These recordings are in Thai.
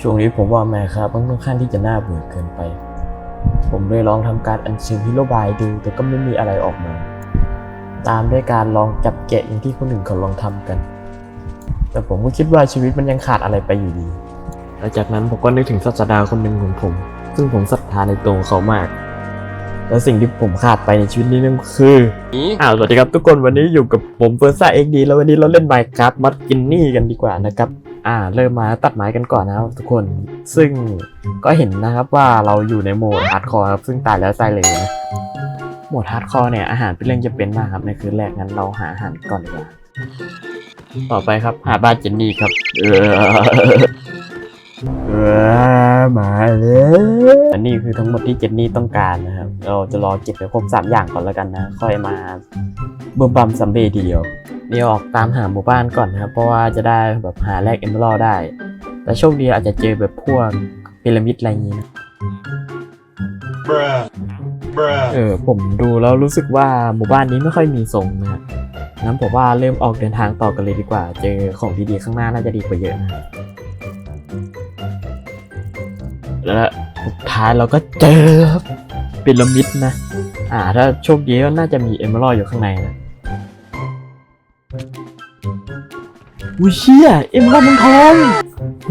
ช่วงนี้ผมว่าแม่ครับมันค่อนข้างที่จะน่าเบื่อเกินไป ผมเลยลองทำการอัญเชิญฮิโรบายดู แต่ก็ไม่มีอะไรออกมา ตามด้วยการลองจับแกะอย่างที่คนอื่นเขาลองทำกัน แต่ผมก็คิดว่าชีวิตมันยังขาดอะไรไปอยู่ดีหลังจากนั้นผมก็นึกถึงศาสดาคนหนึ่งของผม ซึ่งผมศรัทธาในตัวเขามาก และสิ่งที่ผมขาดไปในชีวิตนี้นั่นคืออ้าวสวัสดีครับทุกคนวันนี้อยู่กับผมเฟิร์ซ่าเอ็กดีแล้ววันนี้เราเล่นไมค์ครับมัดกินนี่กันดีกว่านะครับ อ่าเริ่มมาตัดไม้กันก่อนนะครับทุกคนซึ่งก็เห็นนะครับว่าเราอยู่ในโหมดฮาร์ดคอร์ครับซึ่งตายแล้วตายเลยนะโหมดฮาร์ดคอร์เนี่ยอาหารเป็นเรื่องจำเป็นมากครับในคืนแรกงั้นเราหาอาหารก่อนดีกว่าต่อไปครับหาบ้านเจนนี่ครับ เออเออมาเลยอันนี้คือทั้งหมดที่เจนนี่ต้องการนะครับ เราจะรอเก็บไปครบสามอย่างก่อนแล้วกันนะ ค่อยมาบึมบัมซัมเบเดียว เดี๋ยวออกตามหาหมู่บ้านก่อนนะครับ เพราะว่าจะได้แบบหาแลกเอมเบอร์ได้ แต่โชคดีอาจจะเจอแบบพวกพีระมิดอะไรอย่างนี้นะ Bruh. Bruh. เออผมดูแล้วรู้สึกว่าหมู่บ้านนี้ไม่ค่อยมีทรงนะงั้นผมว่าเริ่มออกเดินทางต่อกันเลยดีกว่า เจอของดีๆข้างหน้าน่าจะดีกว่าเยอะนะและสุดท้ายเราก็เจอครับพีระมิดนะ อ่า ถ้าโชคดีก็น่าจะมีเอมเมอรัลอยู่ข้างในนะ อุ้ยเชี่ยเอมเมอรัลมังทอง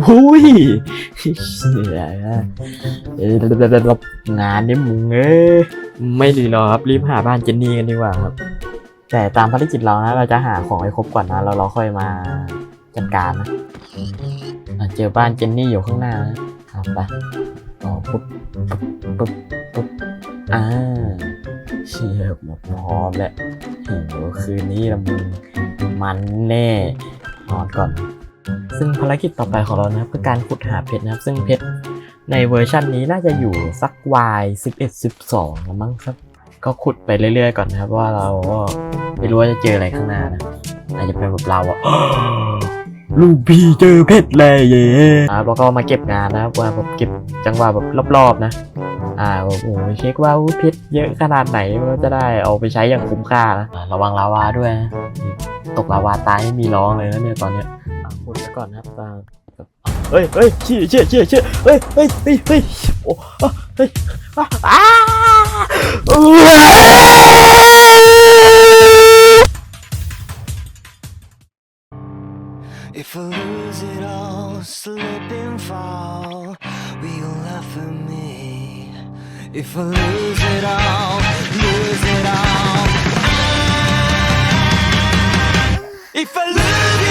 อุ้ยเชี่ยเอ้ยงานนี้มึงเอ้ยไม่ดีหรอกครับรีบหาบ้านเจนนี่กันดีกว่าครับ แต่ตามภารกิจเรานะเราจะหาของให้ครบก่อนนะแล้วเราค่อยมาจัดการนะเจอบ้านเจนนี่อยู่ข้างหน้านะครับไปต่อปุ๊บปุ๊บปุ๊บปุ๊บอ่าเชียบหมดพร้อมแล้วโหคืนนี้ละมึง มันแน่นอนก่อน ซึ่งภารกิจต่อไปของเรานะครับคือการขุดหาเพชรนะครับ ซึ่งเพชรในเวอร์ชันนี้น่าจะอยู่สัก Y 11 12มั้งครับ ก็ขุดไปเรื่อยๆ ก่อนนะครับ ว่าเราก็ไม่รู้ว่าจะเจออะไรข้างหน้านะอาจจะเป็นแบบเราอะลูกพี่เจอเพชรเลยเย่ครับแล้วก็มาเก็บงานนะครับว่าแบบเก็บจังหวะแบบรอบๆนะ อ่าแบบโอ้โหเช็คว่าเพชรเยอะขนาดไหนว่าจะได้เอาไปใช้อย่างคุ้มค่านะอ่าระวังลาวาด้วยนะตกลาวาตายไม่มีร้องเลยนะเนี่ยตอนเนี้ยอะขุดไปก่อนนะครับตามแบบเฮ้ยเฮ้ยเชี่ยเชี่ยเชี่ยเชี่ยเฮ้ยเฮ้ยเฮ้ยเฮ้ยโอ้อะเฮ้ยอะอ้าเอ้ย If I lose it all, slip and fall, If I lose it all, lose it all. If I lose